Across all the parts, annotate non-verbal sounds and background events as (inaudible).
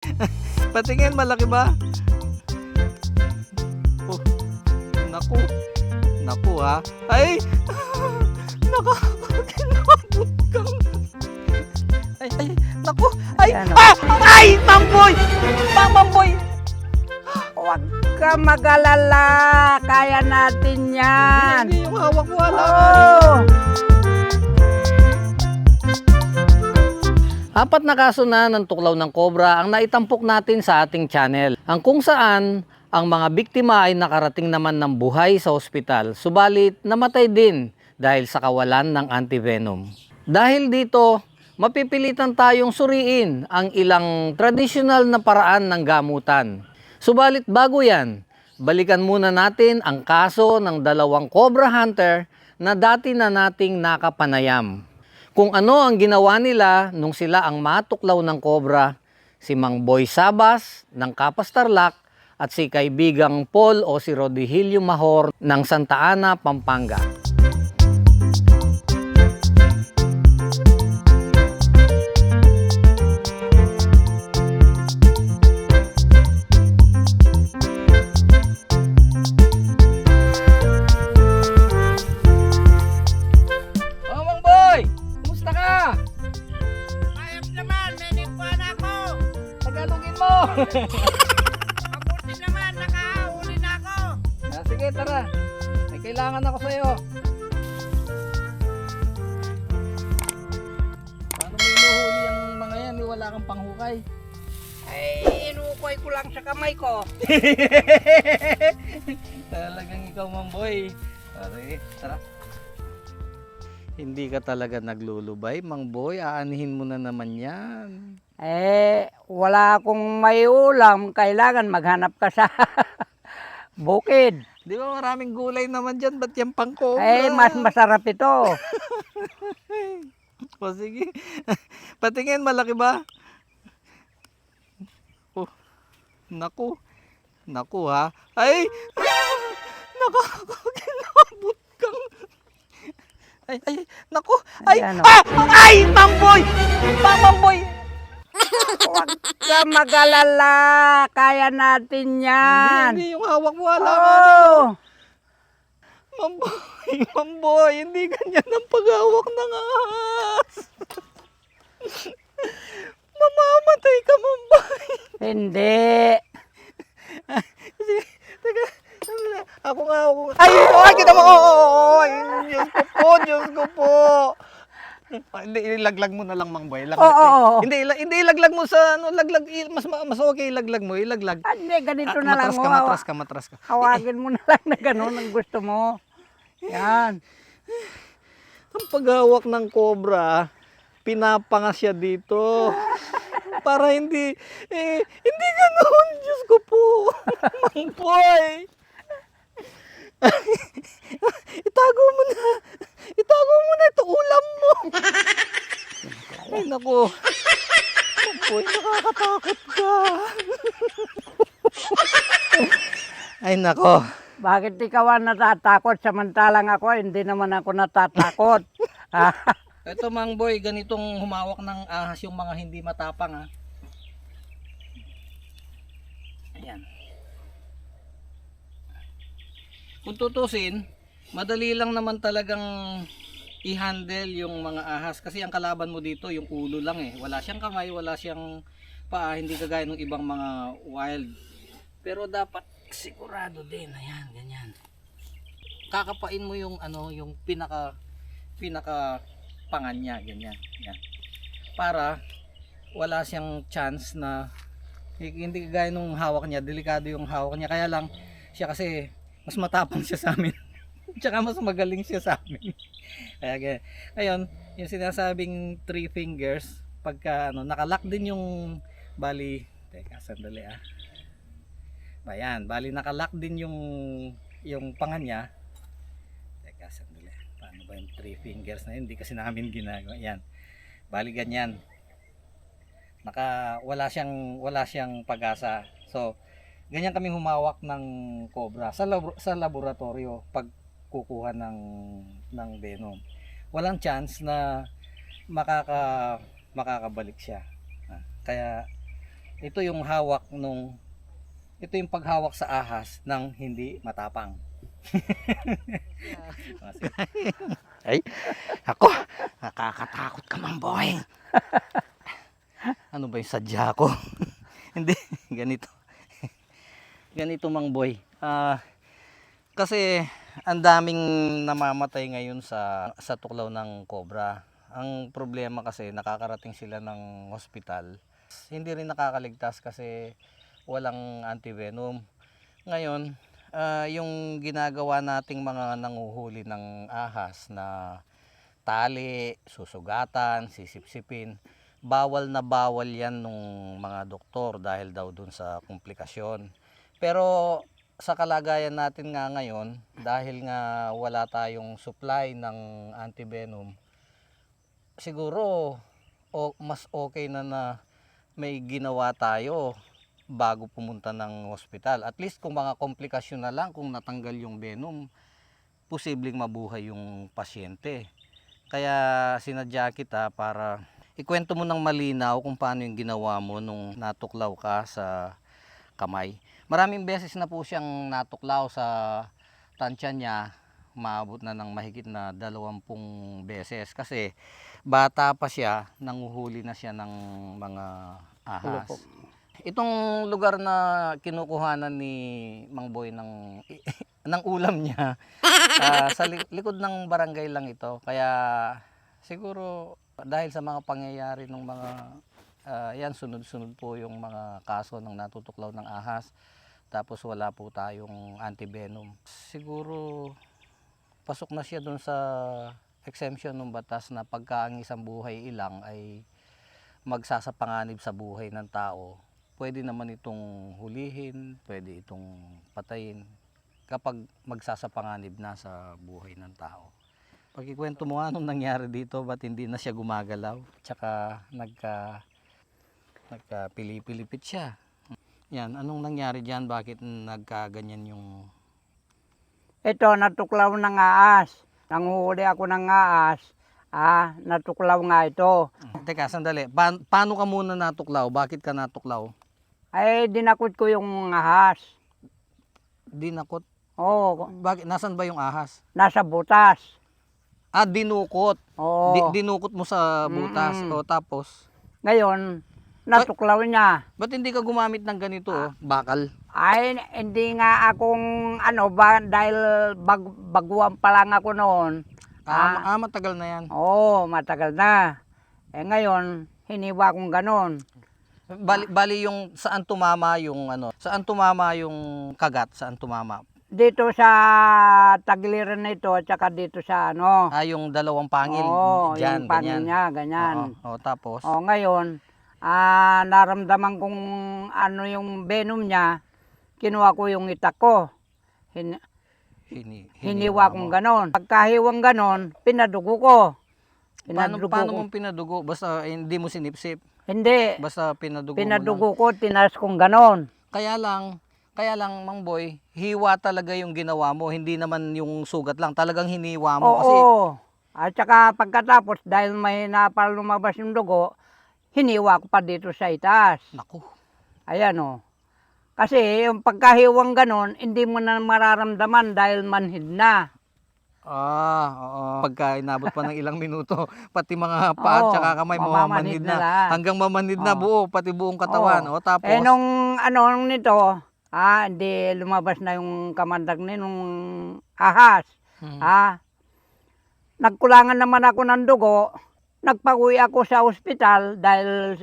(laughs) Patingin, malaki ba? Oh, naku. Naku ha. Ay! (laughs) Nakakakilabot kang... Ay, ay, naku. Ay, Ano? ah! Ay, mamboy! Mamboy! Huwag ka mag-alala. Kaya natin yan. Hindi, yung hawak mo, wala. Oh. Apat na kaso na ng tuklaw ng kobra ang naitampok natin sa ating channel. Ang kung saan ang mga biktima ay nakarating naman ng buhay sa ospital, subalit namatay din dahil sa kawalan ng antivenom. Dahil dito, mapipilitan tayong suriin ang ilang tradisyonal na paraan ng gamutan. Subalit bago yan, balikan muna natin ang kaso ng dalawang cobra hunter na dati na nating nakapanayam kung ano ang ginawa nila nung sila ang matuklaw ng kobra, si Mang Boy Sabas ng Kapas Tarlac at si kaibigang Paul o si Rodihilio Mahor ng Santa Ana, Pampanga. (laughs) Talagang ikaw, Mang Boy. Pare, tara. Hindi ka talaga naglulubay, Mang Boy. Aanihin mo na naman yan. Eh, wala akong may ulam. Kailangan maghanap ka sa (laughs) bukid. Di ba maraming gulay naman dyan? Ba't yan pang cobra? Eh, mas masarap ito. (laughs) O sige. Patingin, malaki ba? Oh, naku. Naku ha. Ay! (laughs) Nakakakilabot kang... Ay, ay, naku. Ay, Ay, ano? ah! Ay, mamboy! Mamboy! Huwag ka mag-alala. Kaya natin yan. Hindi, yung hawak mo, wala ka. Oh. Mamboy, (laughs) mamboy, hindi ganyan ang paghawak ng ahas. (laughs) Mamamatay ka, mamboy. Hindi. Teka. sandali. Ako nga, ako nga. Ay, ay, kita mo. Oo, oo. Ay, Diyos ko po, Diyos ko po. Ah, Hindi, ilaglag mo na lang, Mang Boy. Ilaglag, Oo, oo, oo. Hindi, ila- hindi ilaglag mo sa, ano, laglag, il- mas, ma- mas okay ilaglag mo, ilaglag. Hindi, ganito Ah, na lang matras mo. ka, matras ka, matras ka. Hawagin mo na lang na gano'n ang gusto mo. Yan. Ang paghawak ng cobra, pinapanga siya dito. Para hindi, eh, hindi ganoon, Diyos ko po. (laughs) Mang boy. (laughs) Itago mo na. Itago mo na ito, ulam mo. (laughs) Ay, naku. Boy, nakakatakot ka. Ay, nako. Bakit ikaw ang natatakot samantalang ako hindi naman ako natatakot? Ito mang boy, ganitong humawak ng ahas yung mga hindi matapang ha. Ayan. Kung tutusin, madali lang naman talagang i-handle yung mga ahas kasi ang kalaban mo dito yung ulo lang eh. Wala siyang kamay, wala siyang paa, hindi kagaya ng ibang mga wild. Pero dapat sigurado din, ayan, ganyan. Kakapain mo yung ano, yung pinaka pinaka pangan niya, ganyan. Yan. Para wala siyang chance na hindi kagaya nung hawak niya, delikado yung hawak niya. Kaya lang siya kasi mas matapang siya sa amin. (laughs) Tsaka mas magaling siya sa amin. (laughs) Kaya ganyan. Ayun, yung sinasabing three fingers, pagka ano, nakalock din yung bali, teka, sandali ah. Ayan, bali nakalock din yung yung pangan niya. Teka, sandali. Paano ba yung three fingers na yun? Hindi kasi namin ginagawa. Yan. Bali ganyan. Naka, wala siyang, wala siyang pag-asa. So, ganyan kami humawak ng cobra sa, labo, sa laboratorio pag kukuha ng, ng venom. Walang chance na makaka, makakabalik siya. Ah, Kaya, ito yung hawak nung ito yung paghawak sa ahas ng hindi matapang. (laughs) Ay, ako, nakakatakot ka man boy. Ano ba yung sadya ko? (laughs) hindi, ganito. ganito mang boy. Ah, kasi ang daming namamatay ngayon sa sa tuklaw ng cobra. Ang problema kasi nakakarating sila ng hospital. Hindi rin nakakaligtas kasi walang antivenom. Ngayon, ah, yung ginagawa nating mga nanguhuli ng ahas na tali, susugatan, sisipsipin, bawal na bawal yan nung mga doktor dahil daw dun sa komplikasyon. Pero sa kalagayan natin nga ngayon, dahil nga wala tayong supply ng antivenom, siguro o, mas okay na na may ginawa tayo bago pumunta ng hospital. At least kung mga komplikasyon na lang, kung natanggal yung venom, posibleng mabuhay yung pasyente. Kaya sinadya kita para ikwento mo ng malinaw kung paano yung ginawa mo nung natuklaw ka sa kamay. Maraming beses na po siyang natuklaw sa tansya niya, maabot na ng mahigit na dalawampung beses kasi bata pa siya, nanguhuli na siya ng mga ahas. Opo. Itong lugar na kinukuhanan ni Mang Boy ng (laughs) ng ulam niya ah, sa li- likod ng barangay lang ito. Kaya siguro dahil sa mga pangyayari ng mga ah, yan sunod-sunod po yung mga kaso ng natutuklaw ng ahas. Tapos wala po tayong antivenom. Siguro pasok na siya doon sa exemption ng batas na pagka ang isang buhay ilang ay magsasapanganib sa buhay ng tao, pwede naman itong hulihin, pwede itong patayin kapag magsasapanganib na sa buhay ng tao. Pagkikwento mo nga anong nangyari dito, ba't hindi na siya gumagalaw? Tsaka nagka, nagka-pilipilipit siya. Yan, anong nangyari dyan? Bakit nagkaganyan yung... Ito, natuklaw ng aas. Nanguhuli ako ng aas. Ah, natuklaw nga ito. Teka, sandali. Pa- paano ka muna natuklaw? Bakit ka natuklaw? Ay, dinakot ko yung ahas. Dinakot. Oo, Bakit? Nasaan ba yung ahas? nasa butas. Ah, dinukot. Oo. Di- dinukot mo sa butas. Mm. O tapos, Ngayon, natuklaw niya. ba't hindi ka gumamit ng ganito? oh? Bakal. Ay, hindi nga akong ano ba, dahil bag, baguhan pa lang ako noon. Ah, ah, matagal na yan. Oo, matagal na. Eh ngayon, hiniwa kong ganon. Bali, bali yung saan tumama yung ano, saan tumama yung kagat, saan tumama. Dito sa tagiliran na ito, at saka dito sa ano. Ah, yung dalawang pangil. Oo, dyan, yung pangil ganyan. niya, ganyan. Oo, oo, tapos, O ngayon, ah, naramdaman kong ano yung venom niya, kinuha ko yung itak ko. Hin- hini, hiniwa mo. kong ganon. Pagkahiwang ganon, pinadugo ko. Paano, Pinadugo paano ko. mong pinadugo? Basta eh, hindi mo sinipsip. Hindi, Basta pinadugo, mo lang. pinadugo ko, tinas kong ganon. Kaya lang, kaya lang Mang Boy, hiwa talaga yung ginawa mo, hindi naman yung sugat lang, talagang hiniwa mo Oo. kasi At saka pagkatapos, dahil may napal lumabas yung dugo, hiniwa ko pa dito sa itaas. naku. Ayan o. Kasi yung pagkahiwang ganon, hindi mo na mararamdaman dahil manhid na. Ah, oo. Pagka inabot pa ng ilang (laughs) minuto, pati mga paa at saka kamay mamamanhid na na. Hanggang mamanhid na Oo. buo, pati buong katawan. Oo. O tapos, Eh nung ano nito, ah, hindi lumabas na yung kamandag ni nung ahas. Hmm. Ah, nagkulangan naman ako ng dugo. Nagpauwi ako sa ospital dahil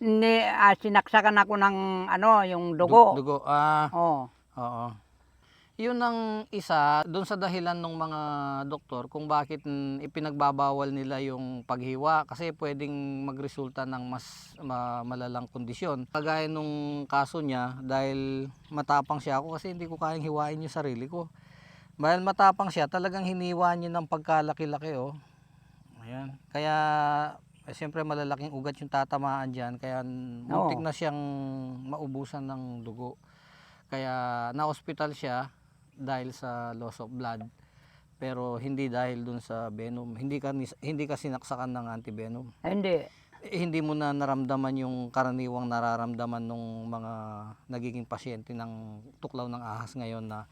ni, ah, sinaksakan ako ng ano, yung Du- dugo. dugo. Ah, Oh. oo. Yun ang isa doon sa dahilan ng mga doktor kung bakit ipinagbabawal nila yung paghiwa kasi pwedeng magresulta ng mas ma- malalang kondisyon. Kagaya nung kaso niya dahil matapang siya ako kasi hindi ko kayang hiwain yung sarili ko. Dahil matapang siya, talagang hiniwa niya ng pagkalaki-laki oh. Ayan. Kaya eh, siyempre malalaking ugat yung tatamaan diyan kaya muntik Oo. na siyang maubusan ng dugo. Kaya na-hospital siya dahil sa loss of blood pero hindi dahil dun sa venom. Hindi ka hindi ka sinaksakan ng antivenom. Hindi. Eh, hindi mo na naramdaman yung karaniwang nararamdaman ng mga nagiging pasyente ng tuklaw ng ahas ngayon na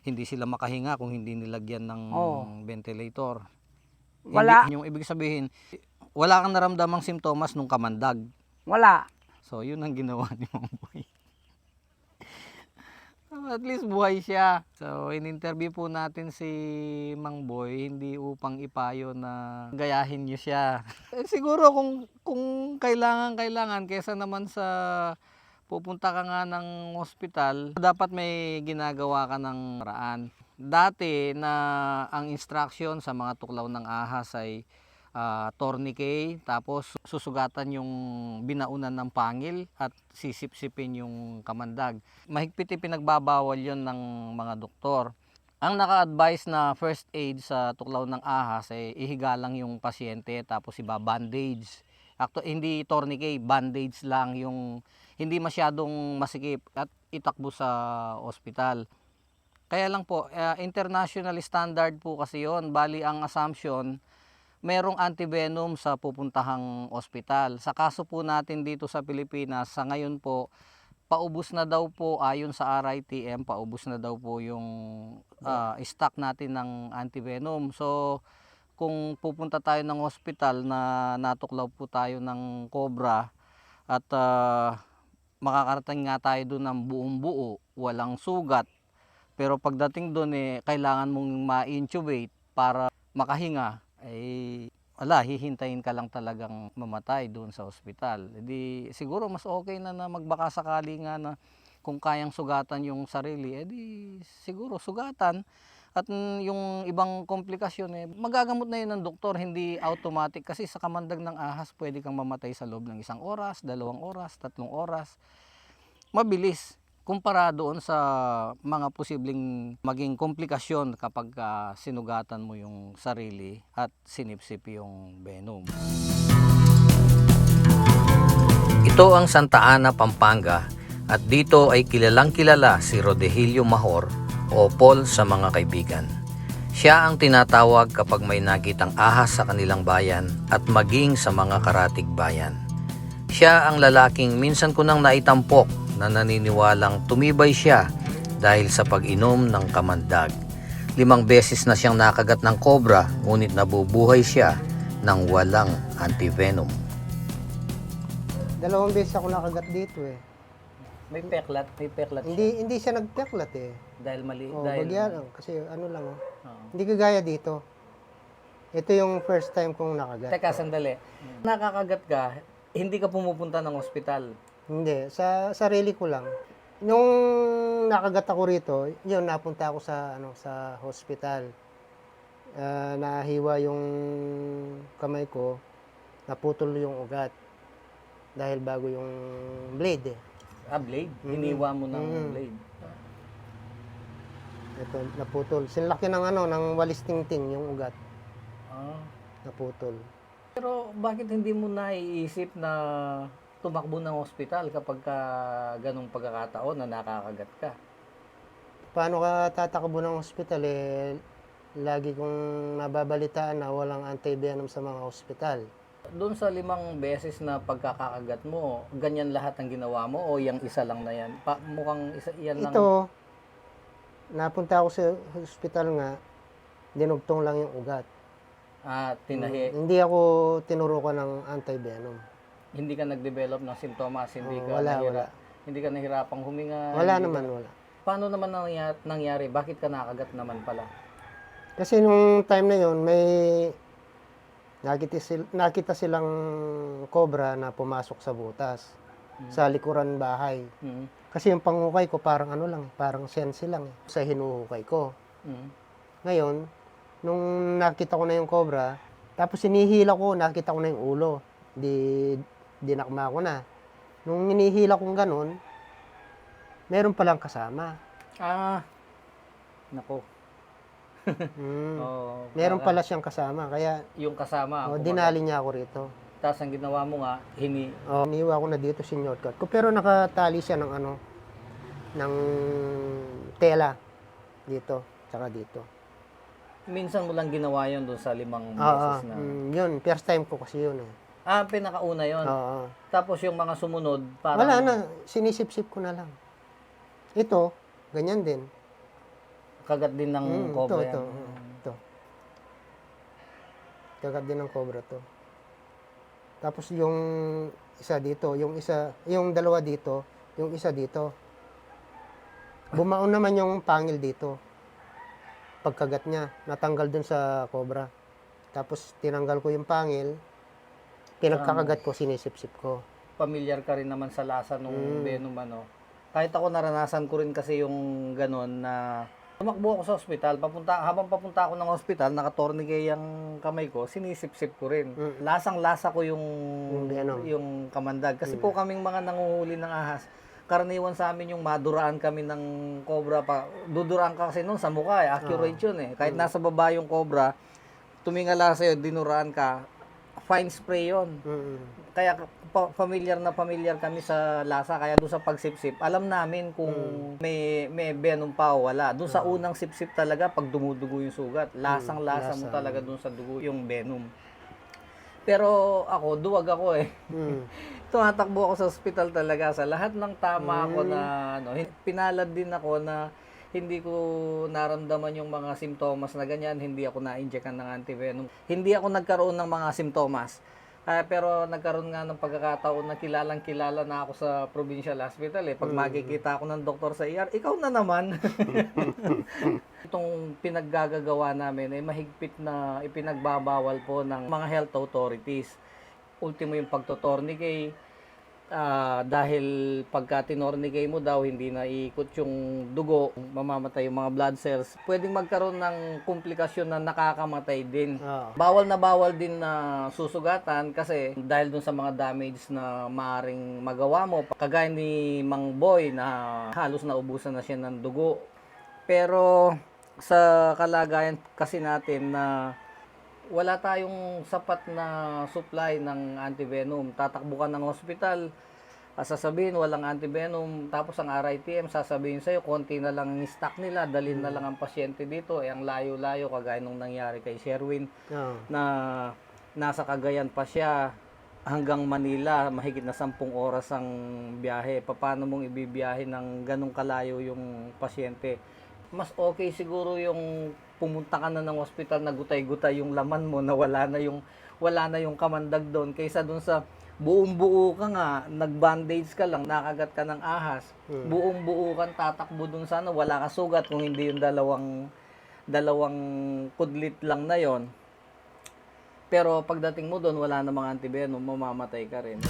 hindi sila makahinga kung hindi nilagyan ng Oo. ventilator. Wala. Hindi, yung ibig sabihin, wala kang naramdamang simptomas nung kamandag. Wala. So, yun ang ginawa (laughs) ni Mang Boy. At least buhay siya. So, in-interview po natin si Mang Boy, hindi upang ipayo na gayahin niyo siya. (laughs) Eh, siguro kung, kung kailangan, kailangan, kesa naman sa pupunta ka nga ng hospital, dapat may ginagawa ka ng paraan. Dati na ang instruction sa mga tuklaw ng ahas ay ah, tourniquet, tapos susugatan yung binaunan ng pangil at sisipsipin yung kamandag. Mahigpit yung pinagbabawal yon ng mga doktor. Ang naka-advise na first aid sa tuklaw ng ahas ay ihiga lang yung pasyente tapos iba-bandage. Acto, hindi tourniquet, bandage lang yung hindi masyadong masikip at itakbo sa ospital. Kaya lang po, eh, international standard po kasi yon. Bali ang assumption, merong antivenom sa pupuntahang ospital. Sa kaso po natin dito sa Pilipinas, sa ngayon po, paubos na daw po ayon sa RITM, paubos na daw po yung ah, stock natin ng antivenom. So, kung pupunta tayo ng ospital na natuklaw po tayo ng cobra at ah, makakarating nga tayo doon ng buong buo, walang sugat. Pero pagdating doon eh, kailangan mong ma-intubate para makahinga, ay wala, hihintayin ka lang talagang mamatay doon sa ospital. Di siguro mas okay na na magbaka sakali nga na kung kayang sugatan yung sarili, edi siguro sugatan. At yung ibang komplikasyon eh, magagamot na yun ng doktor, hindi automatic. Kasi sa kamandag ng ahas, pwede kang mamatay sa loob ng isang oras, dalawang oras, tatlong oras. Mabilis kumpara doon sa mga posibleng maging komplikasyon kapag ah, sinugatan mo yung sarili at sinipsip yung venom. Ito ang Santa Ana, Pampanga at dito ay kilalang kilala si Rodelio Mahor o Paul sa mga kaibigan. Siya ang tinatawag kapag may nakitang ahas sa kanilang bayan at maging sa mga karatig bayan. Siya ang lalaking minsan ko nang naitampok na naniniwalang tumibay siya dahil sa pag-inom ng kamandag. Limang beses na siyang nakagat ng kobra ngunit nabubuhay siya ng walang antivenom. Dalawang beses ako nakagat dito eh. May peklat, may peklat Hindi hindi siya nagpeklat eh. dahil mali Oh, dahil bagyan lang kasi ano lang oh. Oo. Hindi kagaya dito. Ito yung first time kong nakagat. Teka, sandali. Nakakagat ka, hindi ka pumupunta ng ospital. Hindi, sa sarili ko lang. Nung nakagat ako rito, yun napunta ako sa ano sa hospital. Ah, nahiwa yung kamay ko, naputol yung ugat. Dahil bago yung blade eh. Ah, blade? Mm. Hiniwa mo ng Mm. blade. Ito, naputol. Sinlaki ng ano, ng walis tingting yung ugat. Ah. Naputol. Pero bakit hindi mo naiisip na tumakbo ng ospital kapag ka ganong pagkakataon na nakakagat ka? Paano ka tatakbo ng hospital eh? Lagi kong nababalitaan na walang antivenom sa mga hospital. Doon sa limang beses na pagkakakagat mo, ganyan lahat ang ginawa mo o yung isa lang na yan? Pa, mukhang isa, yan lang. Ito, napunta ako sa hospital nga, dinugtong lang yung ugat. Ah, tinahi. Mm, hindi ako tinurukan ng antivenom. Hindi ka nag-develop ng simptomas, hindi ka wala, nahira- wala. Hindi ka nahirapang huminga. Wala hindi naman, ka- wala. Paano naman nangyari, nangyari? Bakit ka nakagat naman pala? Kasi nung time na yon may nakita, sil, nakita silang cobra na pumasok sa butas sa likuran bahay. Mm. Kasi yung panghukay ko parang ano lang, parang sensi lang eh, sa hinuhukay ko. Mm. Ngayon, nung nakita ko na yung cobra, tapos sinihila ko, nakita ko na yung ulo. Di, dinakma ko na. Nung hinihila kong ganun, meron palang kasama. Ah, nako. Mm. (laughs) Oh, Meron pala siyang kasama, kaya yung kasama. oh, dinali niya ako rito. Tapos ang ginawa mo nga, hini, Oh, niwa ko na dito si shortcut ko. Pero nakatali siya ng ano, ng tela dito, tsaka dito. minsan mo lang ginawa yun doon sa limang beses na. mm, yun, first time ko kasi yun eh. Ah, pinakauna yon. Oo. Tapos yung mga sumunod, parang... Wala na, sinisip-sip ko na lang. Ito, ganyan din. Kagat din ng Mm, cobra ito, yan. ito, ito. Kagat din ng cobra to. Tapos yung isa dito, yung isa, yung dalawa dito, yung isa dito. Bumaon naman yung pangil dito. Pagkagat niya, natanggal dun sa cobra. Tapos tinanggal ko yung pangil, pinagkakagat ko, sinisip-sip ko. Familiar ka rin naman sa lasa nung Mm. venom ano. Kahit ako naranasan ko rin kasi yung ganon na tumakbo ako sa ospital, papunta, habang papunta ako ng ospital, nakatornige yung kamay ko, sinisip-sip ko rin. Mm. Lasang-lasa ko yung, Yung venom. yung kamandag. Kasi Mm. po kaming mga nanguhuli ng ahas, karaniwan sa amin yung maduraan kami ng cobra pa. Duduraan ka kasi nun sa mukha eh. Accurate yun eh. Kahit nasa baba yung cobra, tumingala sa'yo, dinuraan ka, fine spray yun. Mm. Kaya pa- familiar na familiar kami sa lasa. Kaya doon sa pagsipsip, alam namin kung may may venom pa o wala. Doon sa unang sipsip talaga, pag dumudugo yung sugat, lasang-lasa mo lasa. talaga doon sa dugo yung venom. Pero ako, duwag ako eh. Mm. (laughs) Tumatakbo ako sa ospital talaga sa lahat ng tama ako na ano, hin- pinalad din ako na hindi ko naramdaman yung mga simptomas na ganyan, hindi ako na-injectan ng antivenom. Hindi ako nagkaroon ng mga simptomas. Ah, pero nagkaroon nga ng pagkakataon na kilalang kilala na ako sa provincial hospital eh. Pag makikita ako ng doktor sa ER, ikaw na naman. (laughs) Itong pinaggagawa namin ay mahigpit na ipinagbabawal po ng mga health authorities. Ultimo yung pagtotornigay, ah, dahil pagka tinornigay mo daw, hindi na iikot yung dugo, mamamatay yung mga blood cells, pwedeng magkaroon ng komplikasyon na nakakamatay din. Oo. Bawal na bawal din na susugatan kasi dahil dun sa mga damage na maaring magawa mo, kagaya ni Mang Boy na halos naubusan na siya ng dugo. Pero sa kalagayan kasi natin na wala tayong sapat na supply ng antivenom. Tatakbo ka ng hospital, ah, sasabihin walang antivenom, tapos ang RITM sasabihin sa'yo, konti na lang ang stock nila, dalhin na lang ang pasyente dito, eh ang layo-layo, kagaya nung nangyari kay Sherwin, Oo. na nasa Cagayan pa siya hanggang Manila, mahigit na 10 oras ang biyahe. Paano mong ibibiyahe ng ganong kalayo yung pasyente? Mas okay siguro yung pumunta ka na ng ospital na gutay-gutay yung laman mo na wala na yung wala na yung kamandag doon. Kaysa doon sa buong buo ka nga, nag-bandage ka lang, nakagat ka ng ahas, buong buo kang tatakbo doon sana, wala ka sugat kung hindi yung dalawang dalawang kudlit lang na yon. Pero pagdating mo doon, wala namang antivenom, mamamatay ka rin.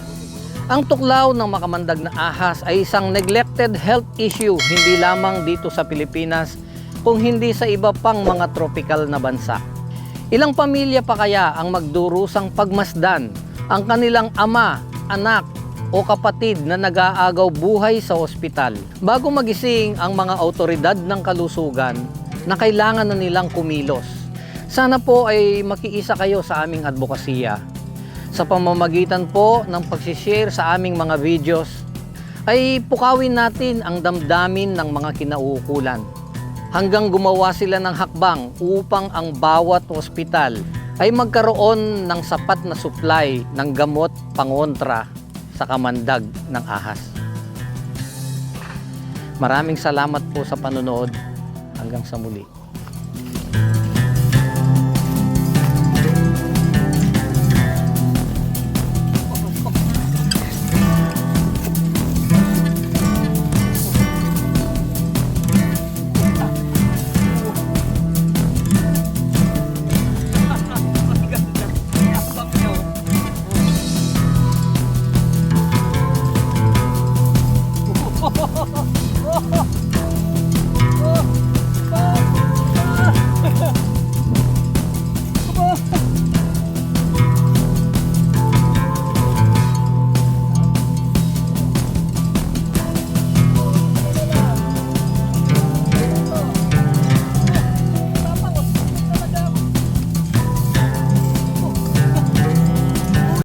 Ang tuklaw ng makamandag na ahas ay isang neglected health issue hindi lamang dito sa Pilipinas, kung hindi sa iba pang mga tropical na bansa. Ilang pamilya pa kaya ang magdurusang pagmasdan ang kanilang ama, anak o kapatid na nag-aagaw buhay sa ospital bago magising ang mga autoridad ng kalusugan na kailangan na nilang kumilos. Sana po ay makiisa kayo sa aming advokasya. Sa pamamagitan po ng pagsishare sa aming mga videos, ay pukawin natin ang damdamin ng mga kinauukulan hanggang gumawa sila ng hakbang upang ang bawat ospital ay magkaroon ng sapat na supply ng gamot pangontra sa kamandag ng ahas. Maraming salamat po sa panonood. Hanggang sa muli.